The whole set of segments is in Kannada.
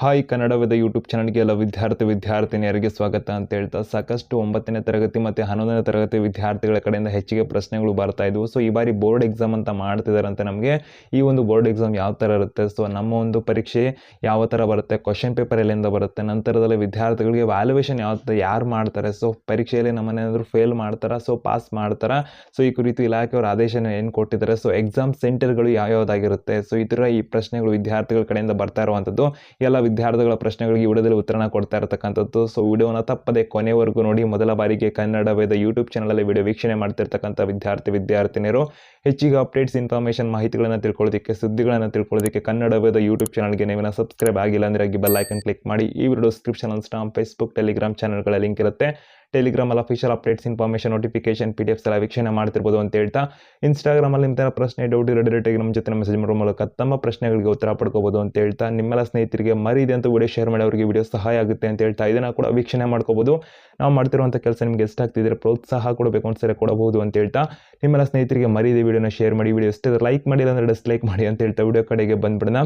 ಹಾಯ್ ಕನ್ನಡವಾದ ಯೂಟ್ಯೂಬ್ ಚಾನಲ್ಗೆ ಎಲ್ಲ ವಿದ್ಯಾರ್ಥಿ, ವಿದ್ಯಾರ್ಥಿನಿಯರಿಗೆ ಸ್ವಾಗತ ಅಂತ ಹೇಳ್ತಾ ಸಾಕಷ್ಟು ಒಂಬತ್ತನೇ ತರಗತಿ ಮತ್ತು ಹನ್ನೊಂದನೇ ತರಗತಿ ವಿದ್ಯಾರ್ಥಿಗಳ ಕಡೆಯಿಂದ ಹೆಚ್ಚಿಗೆ ಪ್ರಶ್ನೆಗಳು ಬರ್ತಾ ಇದ್ವು. ಸೊ ಈ ಬಾರಿ ಬೋರ್ಡ್ ಎಕ್ಸಾಮ್ ಅಂತ ಮಾಡ್ತಿದಾರಂತೆ ನಮಗೆ ಈ ಒಂದು ಬೋರ್ಡ್ ಎಕ್ಸಾಮ್ ಯಾವ ಥರ ಇರುತ್ತೆ? ಸೊ ನಮ್ಮ ಒಂದು ಪರೀಕ್ಷೆ ಯಾವ ಥರ ಬರುತ್ತೆ? ಕ್ವಶನ್ ಪೇಪರ್ ಎಲ್ಲಿಂದ ಬರುತ್ತೆ? ನಂತರದಲ್ಲಿ ವಿದ್ಯಾರ್ಥಿಗಳಿಗೆ ವ್ಯಾಲ್ಯೂಯೇಷನ್ ಯಾವ ಯಾರು ಮಾಡ್ತಾರೆ? ಸೊ ಪರೀಕ್ಷೆಯಲ್ಲಿ ನಮ್ಮನೇನಾದರೂ ಫೇಲ್ ಮಾಡ್ತಾರಾ? ಸೊ ಪಾಸ್ ಮಾಡ್ತಾರಾ? ಸೊ ಈ ಕುರಿತು ಇಲಾಖೆಯವರು ಆದೇಶನ ಏನು ಕೊಟ್ಟಿದ್ದಾರೆ? ಸೊ ಎಕ್ಸಾಮ್ ಸೆಂಟರ್ಗಳು ಯಾವ್ಯಾವ್ದಾಗಿರುತ್ತೆ? ಸೊ ಈ ಥರ ಈ ಪ್ರಶ್ನೆಗಳು ವಿದ್ಯಾರ್ಥಿಗಳ ಕಡೆಯಿಂದ ಬರ್ತಾ ಇರುವಂಥದ್ದು ಎಲ್ಲ ವಿದ್ಯಾರ್ಥಿಗಳ ಪ್ರಶ್ನೆಗಳಿಗೆ ವಿಡಿಯೋದಲ್ಲಿ ಉತ್ತರನ ಕೊಡ್ತಾ ಇರತಕ್ಕಂಥದ್ದು. ಸೊ ವಿಡಿಯೋನ ತಪ್ಪದೆ ಕೊನೆವರೆಗೂ ನೋಡಿ. ಮೊದಲ ಬಾರಿಗೆ ಕನ್ನಡ ವೇದ ಯೂಟ್ಯೂಬ್ ಚಾನಲಲ್ಲಿ ವಿಡಿಯೋ ವೀಕ್ಷಣೆ ಮಾಡ್ತಿರ್ತಕ್ಕಂಥ ವಿದ್ಯಾರ್ಥಿ, ವಿದ್ಯಾರ್ಥಿನಿಯರು, ಹೆಚ್ಚಿಗೆ ಅಪ್ಡೇಟ್ಸ್ ಇನ್ಫಾರ್ಮೇಷನ್ ಮಾಹಿತಿಗಳನ್ನು ತಿಳ್ಕೊಳ್ಳೋದಕ್ಕೆ, ಸುದ್ದಿಗಳನ್ನು ತಿಳ್ಕೊಳ್ಳೋದಕ್ಕೆ ಕನ್ನಡ ವೇದ ಯೂಟ್ಯೂಬ್ ಚಾನಲ್ಗೆ ನೀವಿನ ಸಬ್ಸ್ಕ್ರೈಬ್ ಆಗಿಲ್ಲ ಅಂದ್ರೆ ಬೆಲ್ ಐಕನ್ ಕ್ಲಿಕ್ ಮಾಡಿ. ಈ video description Instagram Facebook Telegram ಚಾನಲ್ಗಳ ಲಿಂಕ್ ಇರುತ್ತೆ. ಟೆಲಿಗ್ರಾಮಲ್ಲಿ official updates information notification P D Fs ಎಲ್ಲ ವೀಕ್ಷಣೆ ಮಾಡ್ತಿರ್ಬೋದು ಅಂತ ಹೇಳ್ತಾ ಇನ್ಸ್ಟಾಗ್ರಾಮಲ್ಲಿ ನಿಮ್ಮ ಪ್ರಶ್ನೆ ಡೌಟ್ ಇರೋ ಡೈರೆಕ್ಟಾಗಿ ನಮ್ಮ ಜೊತೆ ಮೆಸೇಜ್ ಮಾಡೋ ಮೂಲಕ ತಮ್ಮ ಪ್ರಶ್ನೆಗಳಿಗೆ ಉತ್ತರ ಪಡ್ಕೋಬೋದು ಅಂತ ಹೇಳ್ತಾ, ನಿಮ್ಮೆಲ್ಲ ಸ್ನೇಹಿತರಿಗೆ ಮರಿದೆ ಅಂತ ವಿಡಿಯೋ ಶೇರ್ ಮಾಡಿ, ಅವರಿಗೆ ವಿಡಿಯೋ ಸಹಾಯ ಆಗುತ್ತೆ ಅಂತ ಹೇಳ್ತಾ, ಇದನ್ನು ಕೂಡ ವೀಕ್ಷಣೆ ಮಾಡ್ಕೋಬೋದು. ನಾವು ಮಾಡ್ತಿರುವಂಥ ಕೆಲಸ ನಿಮಗೆ ಎಷ್ಟಾಗ್ತಿದ್ರೆ ಪ್ರೋತ್ಸಾಹ ಕೊಡಬೇಕು ಅಂತ ಸರಿ ಕೊಡಬಹುದು ಅಂತ ಹೇಳ್ತಾ, ನಿಮ್ಮೆಲ್ಲ ಸ್ನೇಹಿತರಿಗೆ ಮರಿದೆ ವಿಡಿಯೋನ ಶೇರ್ ಮಾಡಿ ವಿಡಿಯೋ ಎಷ್ಟು ಲೈಕ್ ಮಾಡಿಲ್ಲ ಅಂದರೆ ಡಿಸ್ಲೈಕ್ ಮಾಡಿ ಅಂತ ಹೇಳ್ತಾ ವಿಡಿಯೋ ಕಡೆಗೆ ಬಂದ್ಬಿಡೋಣ.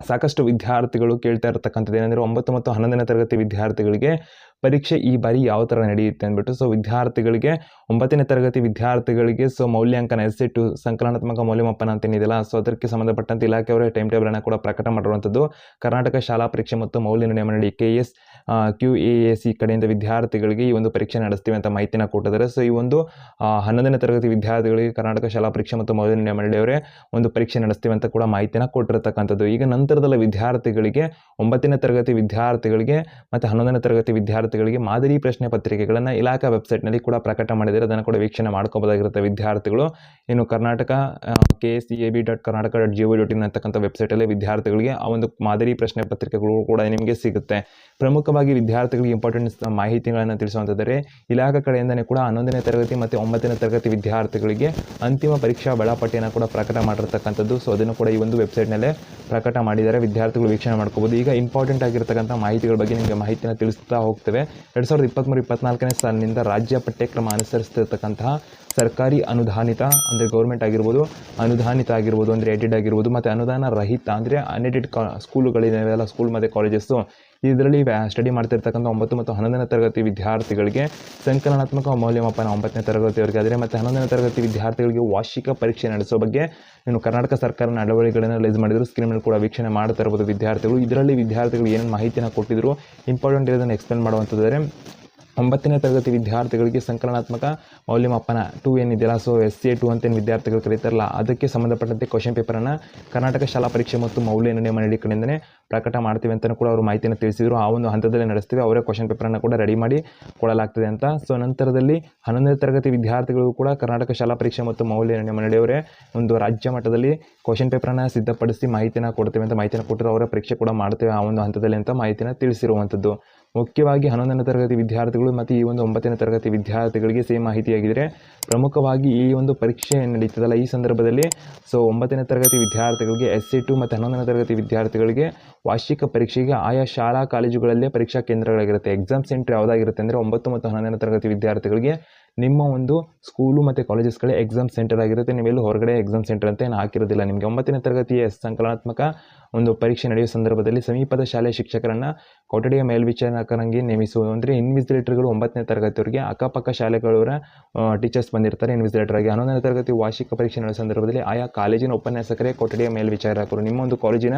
ಸಾಕಷ್ಟು ವಿದ್ಯಾರ್ಥಿಗಳು ಕೇಳ್ತಾ ಇರತಕ್ಕಂಥದ್ದು ಏನಂದರೆ ಒಂಬತ್ತು ಮತ್ತು ಹನ್ನೊಂದನೇ ತರಗತಿ ವಿದ್ಯಾರ್ಥಿಗಳಿಗೆ ಪರೀಕ್ಷೆ ಈ ಬಾರಿ ಯಾವ ಥರ ನಡೆಯುತ್ತೆ ಅಂದ್ಬಿಟ್ಟು ಸೊ ವಿದ್ಯಾರ್ಥಿಗಳಿಗೆ ಒಂಬತ್ತನೇ ತರಗತಿ ವಿದ್ಯಾರ್ಥಿಗಳಿಗೆ ಸೊ ಮೌಲ್ಯಾಂಕನ ಎಸ್ ಟು ಸಂಕಲನಾತ್ಮಕ ಮೌಲ್ಯಮಾಪನ ಅಂತ ಏನಿದೆಯಲ್ಲ ಸೊ ಅದಕ್ಕೆ ಸಂಬಂಧಪಟ್ಟಂತೆ ಇಲಾಖೆಯವರ ಟೈಮ್ ಟೇಬಲನ್ನು ಕೂಡ ಪ್ರಕಟ ಮಾಡಿರುವಂಥದ್ದು ಕರ್ನಾಟಕ ಶಾಲಾ ಪರೀಕ್ಷೆ ಮತ್ತು ಮೌಲ್ಯ ನಿರ್ಣಯ ಮಂಡಳಿ K S Q A A C ಕಡೆಯಿಂದ ವಿದ್ಯಾರ್ಥಿಗಳಿಗೆ ಈ ಒಂದು ಪರೀಕ್ಷೆ ನಡೆಸ್ತೀವಿ ಅಂತ ಮಾಹಿತಿನ ಕೊಟ್ಟಿದ್ದಾರೆ. ಸೊ ಈ ಒಂದು ಹನ್ನೊಂದನೇ ತರಗತಿ ವಿದ್ಯಾರ್ಥಿಗಳಿಗೆ ಕರ್ನಾಟಕ ಶಾಲಾ ಪರೀಕ್ಷೆ ಮತ್ತು ಮೌಲ್ಯ ನಿರ್ಣಯ ಮಂಡಳಿಯವರೇ ಒಂದು ಪರೀಕ್ಷೆ ನಡೆಸ್ತೀವಿ ಅಂತ ಕೂಡ ಮಾಹಿತಿನ ಕೊಟ್ಟಿರ್ತಕ್ಕಂಥದ್ದು. ಈಗ ನಂತರದಲ್ಲಿ ವಿದ್ಯಾರ್ಥಿಗಳಿಗೆ, ಒಂಬತ್ತನೇ ತರಗತಿ ವಿದ್ಯಾರ್ಥಿಗಳಿಗೆ ಮತ್ತು ಹನ್ನೊಂದನೇ ತರಗತಿ ವಿದ್ಯಾರ್ಥಿಗಳಿಗೆ ಮಾದರಿ ಪ್ರಶ್ನೆ ಪತ್ರಿಕೆಗಳನ್ನು ಇಲಾಖಾ ವೆಬ್ಸೈಟ್ನಲ್ಲಿ ಕೂಡ ಪ್ರಕಟ ಮಾಡಿದ್ದಾರೆ ಅದನ್ನು ಕೂಡ ವೀಕ್ಷಣೆ ಮಾಡ್ಕೋಬೋದಾಗಿರುತ್ತೆ ವಿದ್ಯಾರ್ಥಿಗಳು. ಇನ್ನು Karnataka K S A B dot Karnataka dot G dot in ಅಂತಕ್ಕಂಥ ವೆಬ್ಸೈಟಲ್ಲಿ ವಿದ್ಯಾರ್ಥಿಗಳಿಗೆ ಆ ಒಂದು ಮಾದರಿ ಪ್ರಶ್ನೆ ಪತ್ರಿಕೆಗಳು ಕೂಡ ನಿಮಗೆ ಸಿಗುತ್ತೆ. ಪ್ರಮುಖವಾಗಿ ವಿದ್ಯಾರ್ಥಿಗಳಿಗೆ ಇಂಪಾರ್ಟೆಂಟ್ ಮಾಹಿತಿಗಳನ್ನು ತಿಳಿಸುವಂಥದ್ದರೆ ಇಲಾಖಾ ಕಡೆಯಿಂದನೇ ಕೂಡ ಹನ್ನೊಂದನೇ ತರಗತಿ ಮತ್ತು ಒಂಬತ್ತನೇ ತರಗತಿ ವಿದ್ಯಾರ್ಥಿಗಳಿಗೆ ಅಂತಿಮ ಪರೀಕ್ಷಾ ವೇಳಾಪಟ್ಟಿಯನ್ನು ಕೂಡ ಪ್ರಕಟ ಮಾಡಿರ್ತಕ್ಕಂಥದ್ದು. ಸೊ, ಅದನ್ನು ಕೂಡ ಈ ಒಂದು ವೆಬ್ಸೈಟ್ನಲ್ಲೇ ಪ್ರಕಟ ಮಾಡಿದ್ದಾರೆ, ವಿದ್ಯಾರ್ಥಿಗಳು ವೀಕ್ಷಣೆ ಮಾಡ್ಕೋಬೋದು. ಈಗ ಇಂಪಾರ್ಟೆಂಟ್ ಆಗಿರ್ತಕ್ಕಂಥ ಮಾಹಿತಿಗಳ ಬಗ್ಗೆ ನಿಮಗೆ ಮಾಹಿತಿನ ತಿಳಿಸ್ತಾ ಹೋಗ್ತೇವೆ. ಎರಡು ಸಾವಿರದ ಇಪ್ಪತ್ತ್ಮೂರು ಇಪ್ಪತ್ನಾಲ್ಕನೇ ಸಾಲಿನಿಂದ ರಾಜ್ಯ ಪಠ್ಯಕ್ರಮ ಅನುಸರಿಸ್ತಿರ್ತಕ್ಕಂತಹ ಸರ್ಕಾರಿ ಅನುದಾನಿತ, ಅಂದರೆ ಗೌರ್ಮೆಂಟ್ ಆಗಿರ್ಬೋದು, ಅನುದಾನಿತ ಆಗಿರ್ಬೋದು, ಅಂದರೆ ಎಡೆಡ್ ಆಗಿರ್ಬೋದು, ಮತ್ತು ಅನುದಾನ ರಹಿತ, ಅಂದರೆ ಅನ್ಎಡೆಡ್ ಕಾ ಸ್ಕೂಲುಗಳಿವೆಲ್ಲ ಸ್ಕೂಲ್ ಮತ್ತು ಕಾಲೇಜಸ್ಸು ಇದರಲ್ಲಿ ಸ್ಟಡಿ ಮಾಡ್ತಿರ್ತಕ್ಕಂಥ ಒಂಬತ್ತು ಮತ್ತು ಹನ್ನೊಂದನೇ ತರಗತಿ ವಿದ್ಯಾರ್ಥಿಗಳಿಗೆ ಸಂಕಲನಾತ್ಮಕ ಮೌಲ್ಯಮಾಪನ ಒಂಬತ್ತನೇ ತರಗತಿಯವರಿಗೆ, ಆದರೆ ಮತ್ತು ಹನ್ನೊಂದನೇ ತರಗತಿ ವಿದ್ಯಾರ್ಥಿಗಳಿಗೆ ವಾರ್ಷಿಕ ಪರೀಕ್ಷೆ ನಡೆಸೋ ಬಗ್ಗೆ ಇನ್ನು ಕರ್ನಾಟಕ ಸರ್ಕಾರ ನಡವಳಿಕೆಗಳನ್ನು ರಿಲೀಸ್ ಮಾಡಿದ್ರು. ಮೇಲೆ ಕೂಡ ವೀಕ್ಷಣೆ ಮಾಡ್ತಾ ಇರ್ಬೋದು ವಿದ್ಯಾರ್ಥಿಗಳು. ಇದರಲ್ಲಿ ವಿದ್ಯಾರ್ಥಿಗಳು ಏನೇನು ಮಾಹಿತಿನ ಕೊಟ್ಟಿದ್ರು ಇಂಪಾರ್ಟೆಂಟ್ ಇರೋದನ್ನು ಎಕ್ಸ್ಪ್ಲೇನ್ ಮಾಡುವಂಥದ್ದರೆ ಒಂಬತ್ತನೇ ತರಗತಿ ವಿದ್ಯಾರ್ಥಿಗಳಿಗೆ ಸಂಕಲನಾತ್ಮಕ ಮೌಲ್ಯಮಾಪನ ಟು ಏನಿದೆಯಲ್ಲ ಸೊ ಎಸ್ ಎ ಟು ಅಂತೇನು ವಿದ್ಯಾರ್ಥಿಗಳು ಕರೀತಾರಲ್ಲ, ಅದಕ್ಕೆ ಸಂಬಂಧಪಟ್ಟಂತೆ ಕ್ವಶನ್ ಪೇಪರನ್ನು ಕರ್ನಾಟಕ ಶಾಲಾ ಪರೀಕ್ಷೆ ಮತ್ತು ಮೌಲ್ಯ ನಿರ್ಣಯ ಮಂಡಳಿ ಕಡೆಯಿಂದನೇ ಪ್ರಕಟ ಮಾಡ್ತೀವಿ ಅಂತಲೂ ಕೂಡ ಅವರು ಮಾಹಿತಿಯನ್ನು ತಿಳಿಸಿದರು. ಆ ಒಂದು ಹಂತದಲ್ಲಿ ನಡೆಸ್ತೀವಿ. ಅವರೇ ಕ್ವಶನ್ ಪೇಪರನ್ನು ಕೂಡ ರೆಡಿ ಮಾಡಿ ಕೊಡಲಾಗ್ತದೆ ಅಂತ. ಸೊ ನಂತರದಲ್ಲಿ ಹನ್ನೊಂದನೇ ತರಗತಿ ವಿದ್ಯಾರ್ಥಿಗಳು ಕೂಡ ಕರ್ನಾಟಕ ಶಾಲಾ ಪರೀಕ್ಷೆ ಮತ್ತು ಮೌಲ್ಯ ನಿರ್ಣಯ ಮಂಡಳಿಯವರೇ ಒಂದು ರಾಜ್ಯ ಮಟ್ಟದಲ್ಲಿ ಕ್ವಶನ್ ಪೇಪರನ್ನು ಸಿದ್ಧಪಡಿಸಿ ಮಾಹಿತಿನ ಕೊಡ್ತೇವೆ ಅಂತ ಮಾಹಿತಿಯನ್ನು ಕೊಟ್ಟರು ಅವರ ಪರೀಕ್ಷೆ ಕೂಡ ಮಾಡ್ತೇವೆ ಆ ಒಂದು ಹಂತದಲ್ಲಿ ಅಂತ ಮಾಹಿತಿನ ತಿಳಿಸಿರುವಂಥದ್ದು. ಮುಖ್ಯವಾಗಿ ಹನ್ನೊಂದನೇ ತರಗತಿ ವಿದ್ಯಾರ್ಥಿಗಳು ಮತ್ತು ಈ ಒಂದು ಒಂಬತ್ತನೇ ತರಗತಿ ವಿದ್ಯಾರ್ಥಿಗಳಿಗೆ ಸೇಮ್ ಮಾಹಿತಿಯಾಗಿದ್ದರೆ ಪ್ರಮುಖವಾಗಿ ಈ ಒಂದು ಪರೀಕ್ಷೆ ನಡೀತದಲ್ಲ ಈ ಸಂದರ್ಭದಲ್ಲಿ. ಸೊ ಒಂಬತ್ತನೇ ತರಗತಿ ವಿದ್ಯಾರ್ಥಿಗಳಿಗೆ ಎಸ್ ಸಿ ಟು ಮತ್ತು ಹನ್ನೊಂದನೇ ತರಗತಿ ವಿದ್ಯಾರ್ಥಿಗಳಿಗೆ ವಾರ್ಷಿಕ ಪರೀಕ್ಷೆಗೆ ಆಯಾ ಶಾಲಾ, ಕಾಲೇಜುಗಳಲ್ಲೇ ಪರೀಕ್ಷಾ ಕೇಂದ್ರಗಳಾಗಿರುತ್ತೆ. ಎಕ್ಸಾಮ್ ಸೆಂಟರ್ ಯಾವುದಾಗಿರುತ್ತೆ ಅಂದರೆ ಒಂಬತ್ತು ಮತ್ತು ಹನ್ನೊಂದನೇ ತರಗತಿ ವಿದ್ಯಾರ್ಥಿಗಳಿಗೆ ನಿಮ್ಮ ಒಂದು ಸ್ಕೂಲು ಮತ್ತು ಕಾಲೇಜಸ್ಗಳೇ ಎಕ್ಸಾಮ್ ಸೆಂಟರ್ ಆಗಿರುತ್ತೆ. ನೀವೆಲ್ಲೂ ಹೊರಗಡೆ ಎಕ್ಸಾಮ್ ಸೆಂಟರ್ ಅಂತ ಏನು ಹಾಕಿರೋದಿಲ್ಲ. ನಿಮಗೆ ಒಂಬತ್ತನೇ ತರಗತಿಯ ಸಂಕಲನಾತ್ಮಕ ಒಂದು ಪರೀಕ್ಷೆ ನಡೆಯುವ ಸಂದರ್ಭದಲ್ಲಿ ಸಮೀಪದ ಶಾಲೆಯ ಶಿಕ್ಷಕರನ್ನು ಕೊಠಡಿಯ ಮೇಲ್ವಿಚಾರಕರಾಗಿ ನೇಮಿಸುವುದು ಅಂದರೆ ಇನ್ವಿಸಿಲೇಟರ್ಗಳು ಒಂಬತ್ತನೇ ತರಗತಿಯವರಿಗೆ, ಅಕ್ಕಪಕ್ಕ ಶಾಲೆಗಳವರ ಟೀಚರ್ಸ್ ಬಂದಿರ್ತಾರೆ ಇನ್ವಿಸಿಲೇಟರ್ ಆಗಿ ಹನ್ನೊಂದನೇ ತರಗತಿ ವಾರ್ಷಿಕ ಪರೀಕ್ಷೆ ನಡೆಯುವ ಸಂದರ್ಭದಲ್ಲಿ ಆಯಾ ಕಾಲೇಜಿನ ಉಪನ್ಯಾಸಕರೇ ಕೊಠಡಿಯ ಮೇಲ್ವಿಚಾರಕರು. ನಿಮ್ಮ ಒಂದು ಕಾಲೇಜಿನ,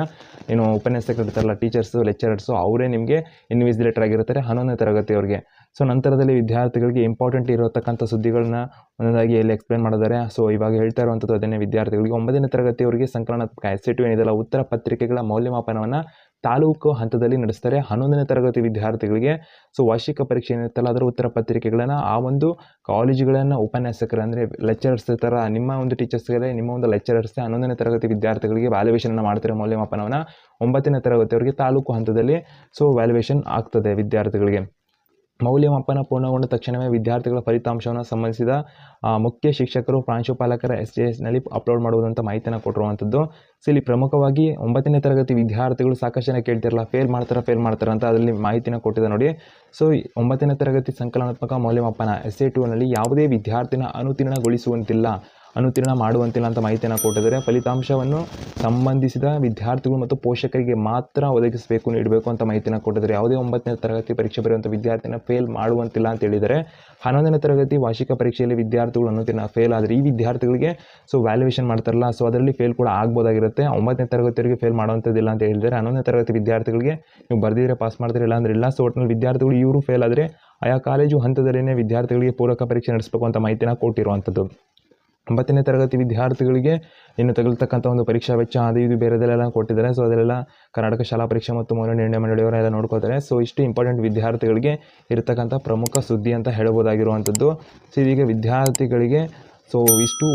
ಏನು ಉಪನ್ಯಾಸಕರು ಇರ್ತಾರಲ್ಲ ಟೀಚರ್ಸು ಲೆಕ್ಚರರ್ಸು ಅವರೇ ನಿಮಗೆ ಇನ್ವಿಸಿಲೇಟರ್ ಆಗಿರ್ತಾರೆ ಹನ್ನೊಂದನೇ ತರಗತಿಯವರಿಗೆ. ಸೊ ನಂತರದಲ್ಲಿ ವಿದ್ಯಾರ್ಥಿಗಳಿಗೆ ಇಂಪಾರ್ಟೆಂಟ್ ಇರತಕ್ಕಂಥ ಸುದ್ದಿಗಳನ್ನ ಒಂದೊಂದಾಗಿ ಎಲ್ಲಿ ಎಕ್ಸ್ಪ್ಲೇನ್ ಮಾಡಿದ್ದಾರೆ. ಸೊ ಇವಾಗ ಹೇಳ್ತಾ ಇರುವಂಥದ್ದು ಅದನ್ನೇ ವಿದ್ಯಾರ್ಥಿಗಳಿಗೆ ಒಂಬತ್ತನೇ ತರಗತಿಯವರಿಗೆ ಅವರಿಗೆ ಎಸ್ ಟು ಏನಿದೆಲ್ಲ ಉತ್ತರ ಪತ್ರಿಕೆಗಳ ಮೌಲ್ಯಮಾಪನವನ್ನು ತಾಲೂಕು ಹಂತದಲ್ಲಿ ನಡೆಸ್ತಾರೆ. ಹನ್ನೊಂದನೇ ತರಗತಿ ವಿದ್ಯಾರ್ಥಿಗಳಿಗೆ ಸೊ ವಾರ್ಷಿಕ ಪರೀಕ್ಷೆ ಏನಿರುತ್ತಲ್ಲ ಅದರ ಉತ್ತರ ಪತ್ರಿಕೆಗಳನ್ನು ಆ ಒಂದು ಕಾಲೇಜುಗಳನ್ನು ಉಪನ್ಯಾಸಕರು ಅಂದರೆ ಲೆಕ್ಚರರ್ಸ್ ಥರ ನಿಮ್ಮ ಒಂದು ಟೀಚರ್ಸ್ಗಳೇ ನಿಮ್ಮ ಒಂದು ಲೆಕ್ಚರರ್ಸ್ ಹನ್ನೊಂದನೇ ತರಗತಿ ವಿದ್ಯಾರ್ಥಿಗಳಿಗೆ ವ್ಯಾಲ್ಯುವೇಷನ್ ಮಾಡ್ತಾರೆ ಮೌಲ್ಯಮಾಪನವನ್ನು ಒಂಬತ್ತನೇ ತರಗತಿಯವರಿಗೆ ತಾಲೂಕು ಹಂತದಲ್ಲಿ ಸೊ ವ್ಯಾಲ್ಯುವೇಷನ್ ಆಗ್ತದೆ ವಿದ್ಯಾರ್ಥಿಗಳಿಗೆ. ಮೌಲ್ಯಮಾಪನ ಪೂರ್ಣಗೊಂಡ ತಕ್ಷಣವೇ ವಿದ್ಯಾರ್ಥಿಗಳ ಫಲಿತಾಂಶವನ್ನು ಸಂಬಂಧಿಸಿದ ಮುಖ್ಯ ಶಿಕ್ಷಕರು, ಪ್ರಾಂಶುಪಾಲಕರ ಎಸ್ ಎ ಎಸ್ನಲ್ಲಿ ಅಪ್ಲೋಡ್ ಮಾಡುವುದಂತ ಮಾಹಿತಿಯನ್ನು ಕೊಟ್ಟಿರುವಂಥದ್ದು ಸೊ ಇಲ್ಲಿ ಪ್ರಮುಖವಾಗಿ ಒಂಬತ್ತನೇ ತರಗತಿ ವಿದ್ಯಾರ್ಥಿಗಳು ಸಾಕಷ್ಟು ಜನ ಕೇಳ್ತಿರಲ್ಲ ಫೇಲ್ ಮಾಡ್ತಾರೆ ಫೇಲ್ ಮಾಡ್ತಾರೆ ಅಂತ ಅದರಲ್ಲಿ ಮಾಹಿತಿನ ಕೊಟ್ಟಿದೆ ನೋಡಿ. ಸೊ ಒಂಬತ್ತನೇ ತರಗತಿ ಸಂಕಲನಾತ್ಮಕ ಮೌಲ್ಯಮಾಪನ ಎಸ್ ಎ ಟೂನಲ್ಲಿ ಯಾವುದೇ ವಿದ್ಯಾರ್ಥಿನ ಅನುತೀರ್ಣಗೊಳಿಸುವಂತಿಲ್ಲ. ಅನುತ್ತೀರ್ಣ ಮಾಡುವಂತಿಲ್ಲ ಅಂತ ಮಾಹಿತಿಯನ್ನು ಕೊಟ್ಟಿದ್ದಾರೆ. ಫಲಿತಾಂಶವನ್ನು ಸಂಬಂಧಿಸಿದ ವಿದ್ಯಾರ್ಥಿಗಳು ಮತ್ತು ಪೋಷಕರಿಗೆ ಮಾತ್ರ ಒದಗಿಸಬೇಕು, ನೀಡಬೇಕು ಅಂತ ಮಾಹಿತಿಯನ್ನು ಕೊಟ್ಟಿದ್ದಾರೆ. ಯಾವುದೇ ಒಂಬತ್ತನೇ ತರಗತಿ ಪರೀಕ್ಷೆ ಬರೆಯುವಂಥ ವಿದ್ಯಾರ್ಥಿನ ಫೇಲ್ ಮಾಡುವಂತಿಲ್ಲ ಅಂತ ಹೇಳಿದ್ದಾರೆ. ಹನ್ನೊಂದನೇ ತರಗತಿ ವಾರ್ಷಿಕ ಪರೀಕ್ಷೆಯಲ್ಲಿ ವಿದ್ಯಾರ್ಥಿಗಳು ಅನುತೀರ್ಣ ಫೇಲ್ ಆದರೆ ಈ ವಿದ್ಯಾರ್ಥಿಗಳಿಗೆ ಸೊ ವ್ಯಾಲ್ಯೂಯೇಷನ್ ಮಾಡ್ತಾರಲ್ಲ ಸೊ ಅದರಲ್ಲಿ ಫೇಲ್ ಕೂಡ ಆಗ್ಬೋದಾಗಿರುತ್ತೆ. ಒಂಬತ್ತನೇ ತರಗತಿಯವರಿಗೆ ಫೇಲ್ ಮಾಡುವಂಥದ್ದಿಲ್ಲ ಅಂತ ಹೇಳಿದ್ದಾರೆ. ಹನ್ನೊಂದನೇ ತರಗತಿ ವಿದ್ಯಾರ್ಥಿಗಳಿಗೆ ನೀವು ಬರೆದಿದ್ರೆ ಪಾಸ್ ಮಾಡ್ತೀರಿ ಇಲ್ಲ ಅಂದ್ರೆ ಇಲ್ಲ. ಸೊ ಒಟ್ಟಿನಲ್ಲಿ ವಿದ್ಯಾರ್ಥಿಗಳು ಇವರು ಫೇಲ್ ಆದರೆ ಆಯಾ ಕಾಲೇಜು ಹಂತದಲ್ಲೇ ವಿದ್ಯಾರ್ಥಿಗಳಿಗೆ ಪೂರಕ ಪರೀಕ್ಷೆ ನಡೆಸಬೇಕು ಅಂತ ಮಾಹಿತಿನ ಕೊಟ್ಟಿರುವಂಥದ್ದು ಒಂಬತ್ತನೇ ತರಗತಿ ವಿದ್ಯಾರ್ಥಿಗಳಿಗೆ ಇನ್ನು ತಗಲ್ತಕ್ಕಂಥ ಒಂದು ಪರೀಕ್ಷಾ ವೆಚ್ಚ, ಅದು ಇದು ಬೇರೆದೆಲ್ಲ ಕೊಟ್ಟಿದ್ದಾರೆ. ಸೊ ಅದೆಲ್ಲ ಕರ್ನಾಟಕ ಶಾಲಾ ಪರೀಕ್ಷೆ ಮತ್ತು ಮೌಲ್ಯ ನಿರ್ಣಯ ಮಂಡಳಿಯವರೆಲ್ಲ ನೋಡ್ಕೋತಾರೆ ಸೊ ಇಷ್ಟು ಇಂಪಾರ್ಟೆಂಟ್ ವಿದ್ಯಾರ್ಥಿಗಳಿಗೆ ಇರತಕ್ಕಂಥ ಪ್ರಮುಖ ಸುದ್ದಿ ಅಂತ ಹೇಳ್ಬೋದಾಗಿರುವಂಥದ್ದು ಸೊ ಇದೀಗ ವಿದ್ಯಾರ್ಥಿಗಳಿಗೆ ಸೊ ಇಷ್ಟು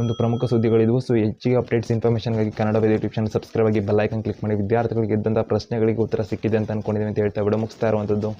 ಒಂದು ಪ್ರಮುಖ ಸುದ್ದಿಗಳಿದ್ವು. ಸೊ ಹೆಚ್ಚಿಗೆ ಅಪ್ಡೇಟ್ಸ್ ಇನ್ಫಾರ್ಮೇಷನ್ಗಾಗಿ ಕನ್ನಡ ಯೂಟ್ಯೂಬ್ ಚಾನಲ್ ಸಬ್ಸ್ಕ್ರೈಬ್ ಆಗಿ ಬೆಲ್ಲೈಕನ್ ಕ್ಲಿಕ್ ಮಾಡಿ. ವಿದ್ಯಾರ್ಥಿಗಳಿಗೆ ಇದ್ದಂಥ ಪ್ರಶ್ನೆಗಳಿಗೆ ಉತ್ತರ ಸಿಕ್ಕಿದೆ ಅಂತ ಅಂದ್ಕೊಂಡಿದ್ದೀನಿ ಅಂತ ಹೇಳ್ತಾ ವಿಡಿಯೋ ಮುಗಿಸ್ತಾ ಇರುವಂಥದ್ದು.